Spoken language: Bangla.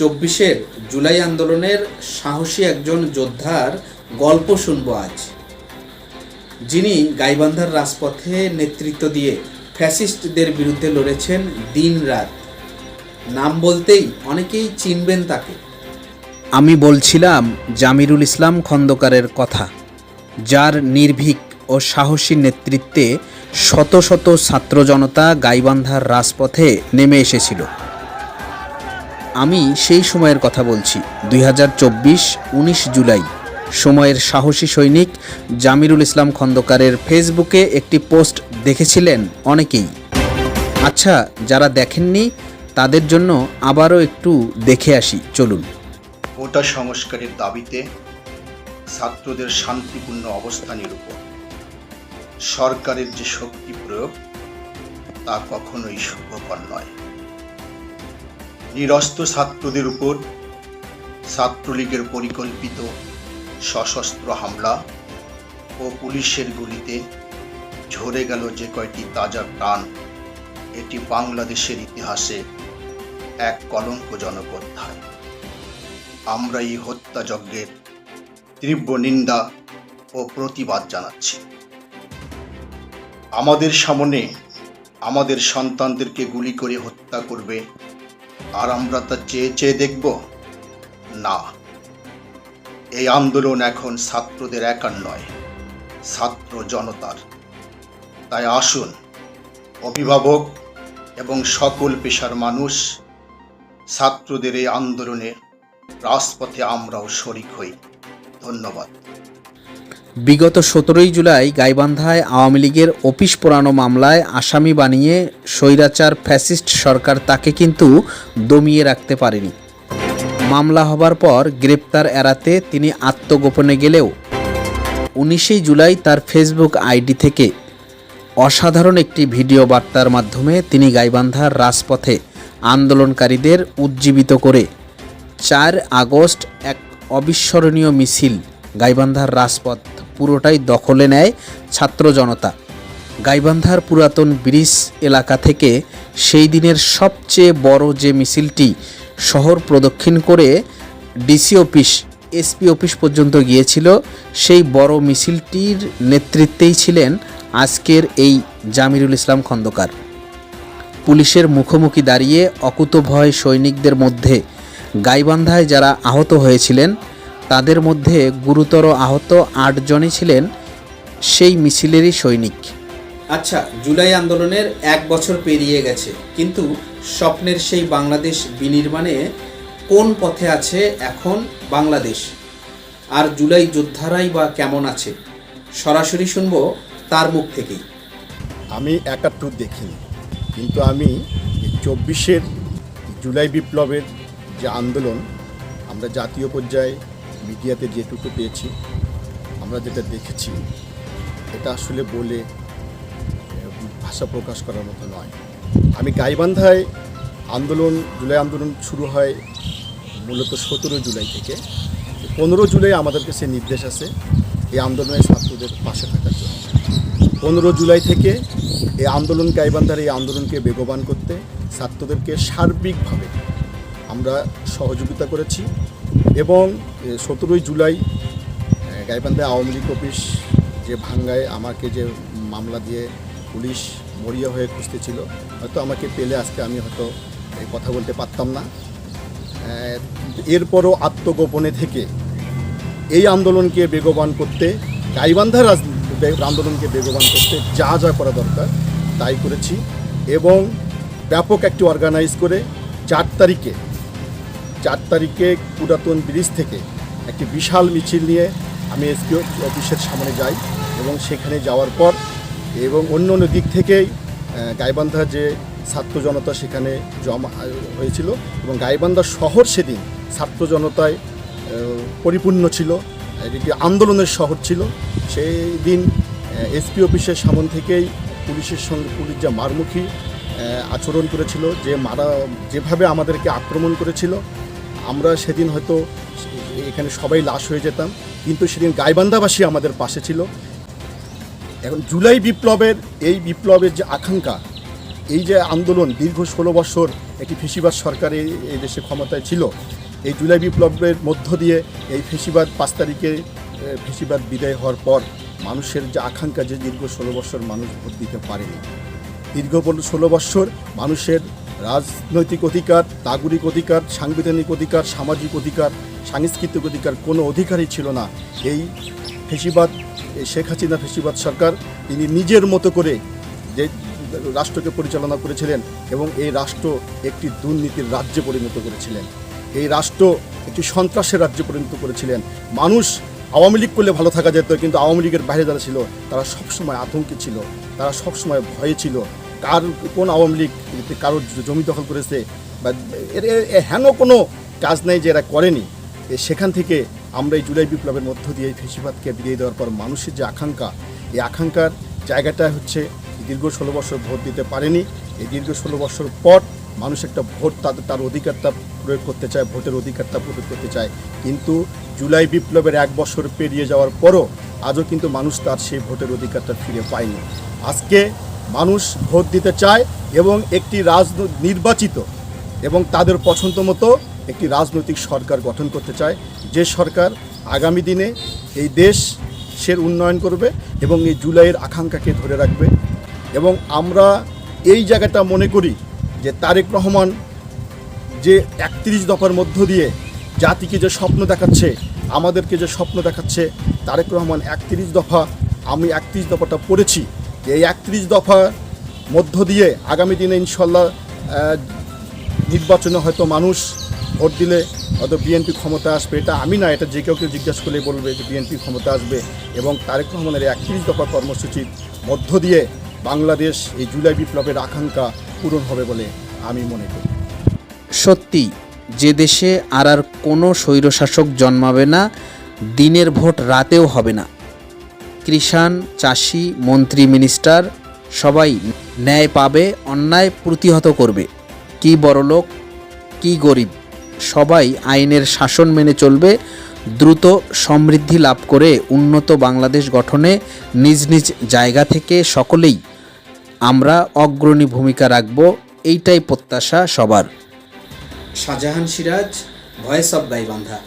চব্বিশের জুলাই আন্দোলনের সাহসী একজন যোদ্ধার গল্প শুনব আজ। যিনি গাইবান্ধার রাজপথে নেতৃত্ব দিয়ে ফ্যাসিস্টদের বিরুদ্ধে লড়েছেন দিন রাত। নাম বলতেই অনেকেই চিনবেন তাকে। আমি বলছিলাম জামিরুল ইসলাম খন্দকারের কথা, যার নির্ভীক ও সাহসী নেতৃত্বে শত শত ছাত্র জনতা গাইবান্ধার রাজপথে নেমে এসেছিল। আমি সেই সময়ের কথা বলছি, দুই হাজার চব্বিশ, উনিশ জুলাই। সময়ের সাহসী সৈনিক জামিরুল ইসলাম খন্দকারের ফেসবুকে একটি পোস্ট দেখেছিলেন অনেকেই। আচ্ছা যারা দেখেননি, তাদের জন্য আবারও একটু দেখে আসি, চলুন। কোটা সংস্কারের দাবিতে ছাত্রদের শান্তিপূর্ণ অবস্থানের উপর। সরকারের যে শক্তি প্রয়োগ, তা কখনোই শুভকর নয়। নিরস্ত্র ছাত্রদের উপর ছাত্রলীগের পরিকল্পিত সশস্ত্র হামলা ও পুলিশের গুলিতে ঝরে গেল যে কয়টি তাজা প্রাণ, এটি বাংলাদেশের ইতিহাসে এক কলঙ্কজনক অধ্যায়। আমরা এই হত্যাযজ্ঞের তীব্র নিন্দা ও প্রতিবাদ জানাচ্ছি। আমাদের সামনে আমাদের সন্তানদেরকে গুলি করে হত্যা করবে আর আমরা তা চেয়ে চেয়ে দেখব। না, এই আন্দোলন এখন ছাত্রদের একার নয়, ছাত্র জনতার। তাই আসুন, অভিভাবক এবং সকল পেশার মানুষ ছাত্রদের এই আন্দোলনে রাজপথে আমরাও শরিক হই। ধন্যবাদ। বিগত সতেরোই জুলাই গাইবান্ধায় আওয়ামী লীগের অফিস পোড়ানো মামলায় আসামি বানিয়ে স্বৈরাচার ফ্যাসিস্ট সরকার তাকে কিন্তু দমিয়ে রাখতে পারেনি। মামলা হবার পর গ্রেপ্তার এড়াতে তিনি আত্মগোপনে গেলেও উনিশে জুলাই তার ফেসবুক আইডি থেকে অসাধারণ একটি ভিডিও বার্তার মাধ্যমে তিনি গাইবান্ধার রাজপথে আন্দোলনকারীদের উজ্জীবিত করে চার আগস্ট এক অবিস্মরণীয় মিছিল গাইবান্ধার রাজপথ পুরোটাই দখলে নেয় ছাত্র জনতা। গাইবান্ধার পুরাতন ব্রিজ এলাকা থেকে সেই দিনের সবচেয়ে বড় যে মিছিলটি শহর প্রদক্ষিণ করে ডিসি অফিস, এসপি অফিস পর্যন্ত গিয়েছিল, সেই বড় মিছিলটির নেতৃত্বেই ছিলেন আজকের এই জামিরুল ইসলাম খন্দকার। পুলিশের মুখোমুখি দাঁড়িয়ে অকুতভয় সৈনিকদের মধ্যে গাইবান্ধায় যারা আহত হয়েছিলেন তাদের মধ্যে গুরুতর আহত আটজনই ছিলেন সেই মিছিলেরই সৈনিক। আচ্ছা জুলাই আন্দোলনের এক বছর পেরিয়ে গেছে কিন্তু স্বপ্নের সেই বাংলাদেশ বিনির্মাণে কোন পথে আছে এখন বাংলাদেশ? আর জুলাই যোদ্ধারাই বা কেমন আছে? সরাসরি শুনব তার মুখ থেকেই। আমি একাত্তর দেখিনি কিন্তু আমি চব্বিশের জুলাই বিপ্লবের যে আন্দোলন আমরা জাতীয় পর্যায়ে মিডিয়াতে যেটুকু পেয়েছি, আমরা যেটা দেখেছি, এটা আসলে বলে ভাষা প্রকাশ করার মতো নয়। আমি গাইবান্ধায় আন্দোলন, জুলাই আন্দোলন শুরু হয় মূলত সতেরো জুলাই থেকে। পনেরো জুলাই আমাদের কাছে নির্দেশ আছে, এই আন্দোলনে ছাত্রদের পাশে থাকার জন্য। পনেরো জুলাই থেকে এই আন্দোলন, গাইবান্ধার এই আন্দোলনকে বেগবান করতে ছাত্রদেরকে সার্বিকভাবে আমরা সহযোগিতা করেছি। এবং সতেরোই জুলাই গাইবান্ধা আওয়ামী লীগ অফিস যে ভাঙ্গায় আমাকে যে মামলা দিয়ে পুলিশ মরিয়া হয়ে খুঁজতেছিল হয়তো আমাকে পেলে আজকে আমি হয়তো এই কথা বলতে পারতাম না। এরপরও আত্মগোপনে থেকে এই আন্দোলনকে বেগবান করতে, গাইবান্ধার আন্দোলনকে বেগবান করতে যা যা করা দরকার তাই করেছি এবং ব্যাপক একটি অর্গানাইজ করে চার তারিখে চার তারিখে পুরাতন ব্রিজ থেকে একটি বিশাল মিছিল নিয়ে আমি এসপি অফিসের সামনে যাই এবং সেখানে যাওয়ার পর এবং অন্য অন্য দিক থেকেই গাইবান্ধা যে ছাত্র জনতা সেখানে জমা হয়েছিল এবং গাইবান্ধা শহর সেদিন ছাত্র জনতায় পরিপূর্ণ ছিল। এটি আন্দোলনের শহর ছিল। সেই দিন এসপি অফিসের সামন থেকেই পুলিশের সঙ্গে, পুলিশ যা মারমুখী আচরণ করেছিল, যে মারা, যেভাবে আমাদেরকে আক্রমণ করেছিল আমরা সেদিন হয়তো এখানে সবাই লাশ হয়ে যেতাম, কিন্তু সেদিন গাইবান্ধাবাসী আমাদের পাশে ছিল। এখন জুলাই বিপ্লবের এই বিপ্লবের যে আকাঙ্ক্ষা, এই যে আন্দোলন দীর্ঘ ষোলো বছর একটি ফেসিবাদ সরকার এই দেশে ক্ষমতায় ছিল, এই জুলাই বিপ্লবের মধ্য দিয়ে এই ফেসিবাদ পাঁচ তারিখে ফেসিবাদ বিদায় হওয়ার পর মানুষের যে আকাঙ্ক্ষা যে দীর্ঘ ষোলো বছর মানুষ ভোট দিতে পারেনি। দীর্ঘ ষোলো বৎসর মানুষের রাজনৈতিক অধিকার, নাগরিক অধিকার, সাংবিধানিক অধিকার, সামাজিক অধিকার, সাংস্কৃতিক অধিকার কোনো অধিকারই ছিল না। এই ফেসিবাদ শেখ হাসিনা ফেসিবাদ সরকার তিনি নিজের মতো করে যে রাষ্ট্রকে পরিচালনা করেছিলেন এবং এই রাষ্ট্র একটি দুর্নীতির রাজ্যে পরিণত করেছিলেন। এই রাষ্ট্র একটি সন্ত্রাসের রাজ্যে পরিণত করেছিলেন। মানুষ আওয়ামী লীগ করলে ভালো থাকা যেত, কিন্তু আওয়ামী লীগের বাইরে যারা ছিল, তারা সবসময় আতঙ্কে ছিল, তারা সবসময় ভয়ে ছিল। কার কোন আওয়ামী লীগ কারোর জমি দখল করেছে বা হেন কোনো কাজ নেই যে এরা করেনি সেখান থেকে আমরা এই জুলাই বিপ্লবের মধ্য দিয়ে এই ফেসিবাদকে বিদায় দেওয়ার পর মানুষের যে আকাঙ্ক্ষা এই আকাঙ্ক্ষার জায়গাটা হচ্ছে দীর্ঘ ষোলো বছর ভোট দিতে পারেনি। এই দীর্ঘ ষোলো বছর পর মানুষ একটা ভোট তাদের তার অধিকারটা প্রয়োগ করতে চায়, ভোটের অধিকারটা প্রয়োগ করতে চায়। কিন্তু জুলাই বিপ্লবের এক বছর পেরিয়ে যাওয়ার পরও আজও কিন্তু মানুষ তার সেই ভোটের অধিকারটা ফিরে পায়নি। আজকে মানুষ ভোট দিতে চায় এবং একটি নির্বাচিত এবং তাদের পছন্দ মতো একটি রাজনৈতিক সরকার গঠন করতে চায়। যে সরকার আগামী দিনে এই দেশের উন্নয়ন করবে এবং এই জুলাইয়ের আকাঙ্ক্ষাকে ধরে রাখবে এবং আমরা এই জায়গাটা মনে করি যে তারেক রহমান যে একত্রিশ দফার মধ্য দিয়ে জাতিকে যে স্বপ্ন দেখাচ্ছে, আমাদেরকে যে স্বপ্ন দেখাচ্ছে, তারেক রহমান একত্রিশ দফা, আমি একত্রিশ দফাটা পড়েছি। এই একত্রিশ দফার মধ্য দিয়ে আগামী দিনে ইনশাল্লাহ নির্বাচনে হয়তো মানুষ ভোট দিলে হয়তো বিএনপি ক্ষমতা আসবে। এটা আমি না, এটা যে কেউ কেউ জিজ্ঞাসা করলে বলবে যে বিএনপি ক্ষমতা আসবে এবং তারেক রহমানের একত্রিশ দফা কর্মসূচির মধ্য দিয়ে বাংলাদেশ এই জুলাই বিপ্লবের আকাঙ্ক্ষা পূরণ হবে বলে আমি মনে করি। সত্যি, যে দেশে আর আর কোনো স্বৈরশাসক জন্মাবে না, দিনের ভোট রাতেও হবে না। কৃষাণ, চাষি, মন্ত্রী, মিনিস্টার, সবাই ন্যায় পাবে, অন্যায় প্রতিহত করবে। কি বড়লোক, কি গরিব। সবাই আইনের শাসন মেনে চলবে, দ্রুত সমৃদ্ধি লাভ করে উন্নত বাংলাদেশ গঠনে নিজ নিজ জায়গা থেকে সকলেই আমরা অগ্রণী ভূমিকা রাখব, এইটাই প্রত্যাশা সবার। Shahjahan Siraj voice of Gaibandha.